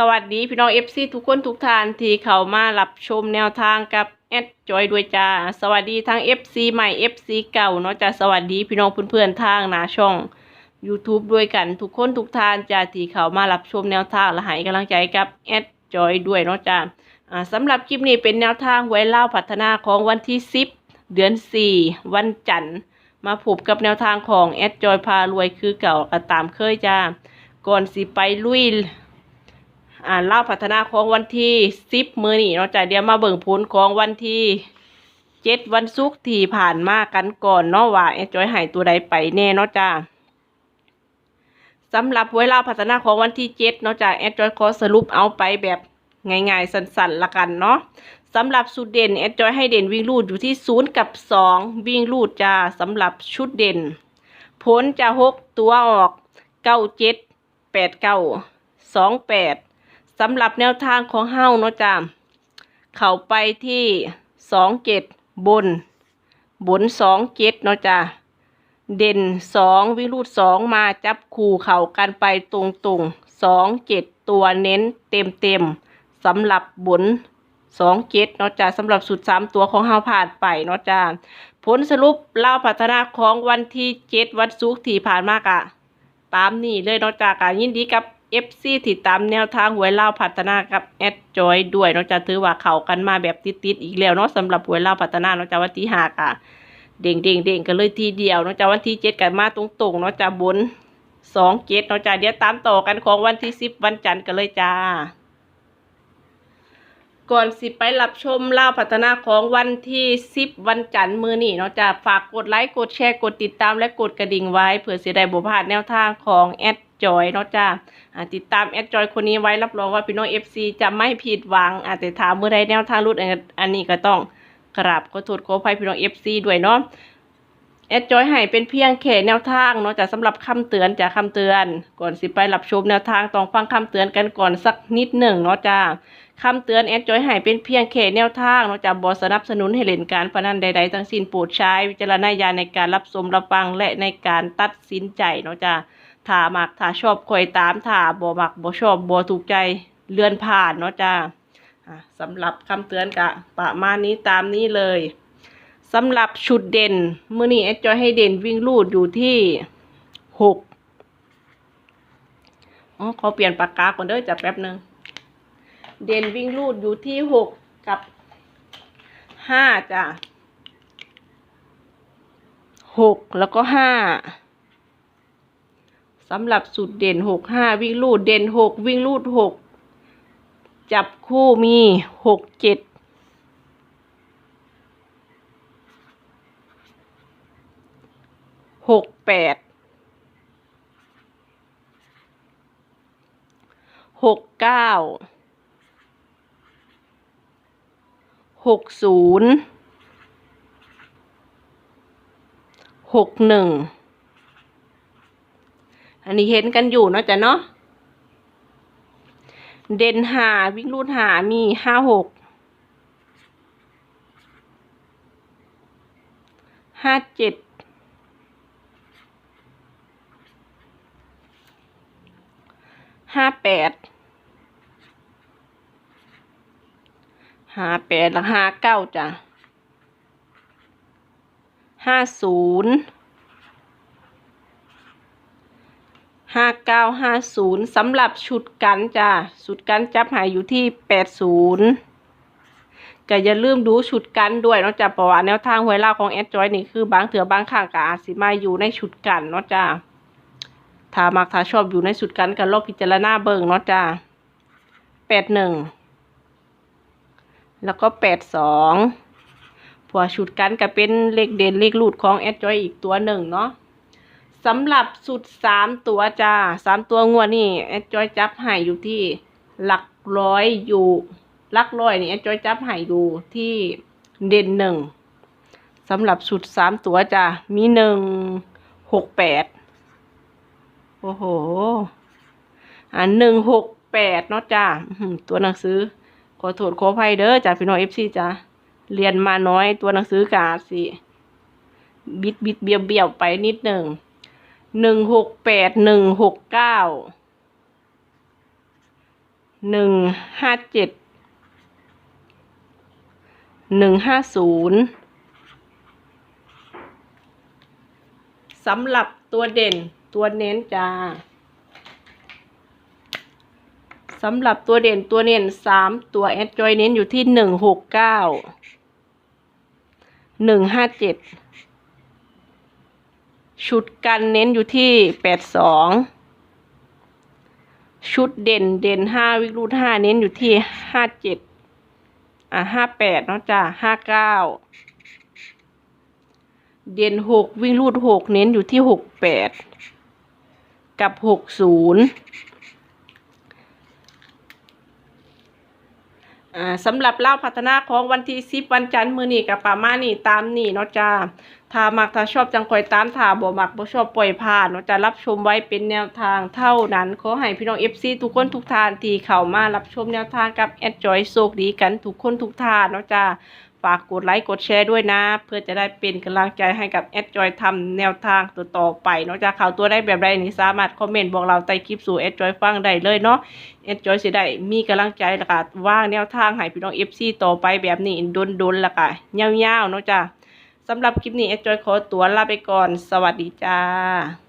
สวัสดีพี่น้องเอฟซีทุกคนทุกท่านที่เข้ามารับชมแนวทางกับแอดจอยด้วยจ้า สวัสดีทั้ง FC ใหม่ FC เก่าเนาะจ้าสวัสดีพี่น้องเพื่อนๆทางหนาช่อง YouTube ด้วยกันทุกคนทุกท่านจ้าที่เข้ามารับชมแนวทางและให้กำลังใจกับแอดจอยด้วยเนาะจ้าอ่าสำหรับคลิปนี้เป็นแนวทางไว้เล่าพัฒนาของวันที่ 10 เดือน 4 วันจันทร์ มาพบกับแนวทางของแอดจอยพารวยคือเก่าก็ตามเคยจ้าก่อนสิไปลุย อ่าเล่าพัฒนาของวันที่สิบมือนี่เนาะจ้ะเดี๋ยวมาเบิ่งผลของวันที่เจ็ดวันศุกร์ที่ผ่านมากันก่อนเนาะว่าแอดจอยหายตัวใดไปแน่เนาะจ้าสำหรับเวลาพัฒนาของวันที่เจ็ดเนาะจ้ะแอดจอยขอสรุปเอาไปแบบง่ายๆสั้นๆละกันเนาะสำหรับสุดเด่นแอดจอยให้เด่นวิ่งลูดอยู่ที่ศูนย์กับสองวิ่งลูดจ้าสำหรับชุดเด่น ผลจะหกตัวออกเก้าเจ็ดแปดเก้าสองแปด สำหรับแนวทางของเฮ้าเนาะจ้าเข้าไปที่สองเจ็ดบน บนสองเจ็ดเนาะจ้าเด่นสองวิรุธสองมาจับคู่เข่ากันไปตรงตรงสองเจ็ดตัวเน้นเต็มเต็มสำหรับบนสองเจ็ดเนาะจ้าสำหรับสุดสามตัวของเฮาผ่านไปเนาะจ้าผลสรุปเล่าพัฒนาของวันที่เจ็ดวันศุกร์ที่ผ่านมากะตามนี่เลยเนาะจ้ากการยินดีกับ FC ที่ตามแนวทางหวยเล่าพัฒนากับแอดจอยด้วยนอกจากถือว่าเข่ากันมาแบบติดๆอีกแล้วเนาะสำหรับหวยเล่าพัฒนานอกจากวันที่ห้าค่ะเด้งเด้งเด้งกันเลยทีเดียวนอกจากวันที่เจ็ดกันมาตรงๆนอกจากบนสองเจ็ดนอกจากเดี๋ยวตามต่อกันของวันที่สิบวันจันทร์กันเลยจ้า ก่อนสิไปรับชมเล่าพัฒนาของวันที่ 10 วันจันทร์มือนี่เนาะจะฝากกดไลค์กดแชร์กดติดตามและกดกระดิ่งไว้เผื่อเสียดายบุพาดแนวทางของแอดจอยเนาะจ้าติดตามแอดจอยคนนี้ไว้รับรองว่าพี่น้องเอฟซีจะไม่ผิดหวังอาจจะถามเมื่อใดแนวทางรุดอันอันนี้ก็ต้องกราบขอโทษขออภัยพี่น้องเอฟซีด้วยเนาะ แอดจอยให้เป็นเพียงแค่แนวทางเนาะจากสำหรับคำเตือนจากคำเตือน ก่อนสิไปรับชมแนวทางต้องฟังคำเตือนกันก่อนสักนิดหนึ่งเนาะจ้าคำเตือนแอดจอยให้เป็นเพียงแค่แนวทางเนาะจากบอสนับสนุนให้เล่นการพนันใดๆทั้งสิ้นโปรดใช้วิจารณญาณในการรับชมรับฟังและในการตัดสินใจเนาะจ้าถ้ามักถ้าชอบคอยตามถ้าบ่มักบ่ชอบบ่ถูกใจเลื่อนผ่านเนาะจ้าสำหรับคำเตือนกะประมาณนี้ตามนี้เลย สำหรับชุดเด่นมื่อนี้แอดจอยให้เด่นวิ่งลูดอยู่ที่หกอ๋อขอเปลี่ยนปากกาก่อนเด้อจับแป๊บหนึ่งเด่นวิ่งลูดอยู่ที่หกกับห้าจ้ะหกแล้วก็ห้าสำหรับสุดเด่นหกห้าวิ่งลูดเด่นหกวิ่งลูดหกจับคู่มีหกเจ็ด หกแปดหกเก้าหกศูนย์หกหนึ่งอันนี้เห็นกันอยู่เนาะจ๊ะเนาะเด่นหาวิ่งรูดหามีห้าหกห้าเจ็ด ห้าแปดห้าแปดแล้วห้าเก้าจ้ะห้าศูนย์ห้าเก้าห้าศูนย์สำหรับชุดกันจ้ะชุดกันจับหายอยู่ที่แปดศูนย์ก็อย่าลืมดูชุดกันด้วยเนาะจ้ะเพราะว่าแนวทางหวยเล่าของแอดจอยนี่คือบางเถื่อบางข้างก็อาจสิมาอยู่ในชุดกันเนาะจ้ะ ถ้ามักถ้าชอบอยู่ในสุดกันกันลองพิจารณาเบิ่งเนาะจ้าแปดหนึ่งแล้วก็แปดสองผัวชุดกันก็เป็นเลขเด่นเลขรูดของแอดจอยอีกตัวหนึ่งเนาะสำหรับสุดสามตัวจ้าสามตัวงวดนี่แอดจอยจับให้อยู่ที่หลักร้อยอยู่หลักร้อยนี่แอดจอยจับให้อยู่ที่เด่นหนึ่งสำหรับสุดสามตัวจ้ามีหนึ่งหกแปด อ้โหอ่าหนึ่งหกแปดเนาะจ้าตัวหนังสือ ขอโทษขออภัยเด้อจ้าพี่น้องเอฟซีจ้าเรียนมาน้อยตัวหนังสือกาสิบิดบิดเบียวเบี้ยวไปนิดหนึ่งหนึ่งหกแปดหนึ่งหกเก้าหนึ่งห้าเจ็ดหนึ่งห้าศูนย์สำหรับตัวเด่น ตัวเน้นจ้าสำหรับตัวเด่นตัวเน้นสามตัวแอดจอยเน้นอยู่ที่หนึ่งหกเก้าหนึ่งห้าเจ็ดชุดกันเน้นอยู่ที่แปดสองชุดเด่นเด่นห้าวิกรูดห้าเน้นอยู่ที่ห้าเจ็ดอะห้าแปดเนาะจ้ะห้าเก้าเด่นหกวิ่งรูดหกเน้นอยู่ที่หกแปด กับหกศูนย์อ่าสำหรับเล่าพัฒนาของวันที่สิบวันจันทร์มือนี่กับป่ามานี่ตามนี่เนาะจ้าถ้ามักถ้าชอบจังคอยตามถ้าบ่มักบ่ชอบปล่อยผ่านเนาะจ้ารับชมไว้เป็นแนวทางเท่านั้น ขอให้พี่น้อง FC ทุกคนทุกทานที่เข้ามารับชมแนวทางกับแอดจอยโชคดีกันทุกคนทุกทานเนาะจ้า ฝากกดไลค์กดแชร์ด้วยนะ เพื่อจะได้เป็นกำลังใจให้กับแอดจอยทำแนวทางตัวต่อไปนาะจ้าข่าวตัวได้แบบใดนี่สามารถคอมเมนต์บอกเราใต้คลิปสู่แอดจอยฟังได้เลยเนาะเอ็ดจอยสิได้มีกำลังใจแล้วก็ว่างแนวทางให้พี่น้อง FC ต่อไปแบบนี้ดนๆแล้วก็ยาวๆเนาะจ้ะสำหรับคลิปนี้เอ็ดจอยขอตัวลาไปก่อน สวัสดีจ้า